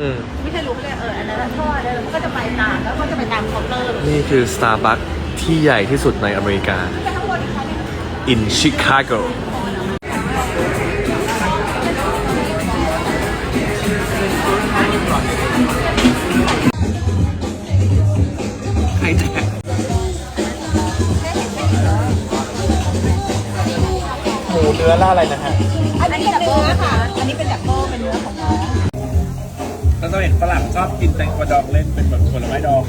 อืมไม่ใช่รู้เลยเอออันนั้นท่ออันนั้นมันก็จะไปตามแล้วก็จะไปตามเคาน์เตอร์นี่คือ Starbucks ที่ใหญ่ที่สุดในอเมริกาไปข้างบนอีกครั้งนึง in Chicago ใครแจกหมูเนื้อล่าอะไรนะฮะ อันนี้เป็นเนื้อค่ะ อันนี้เป็นแบบโก้ เป็นเนื้อของน้องแล้วเราเห็นฝรั่งชอบกินแตงกวาดองเล่นเป็นแบบผลไม้ดอง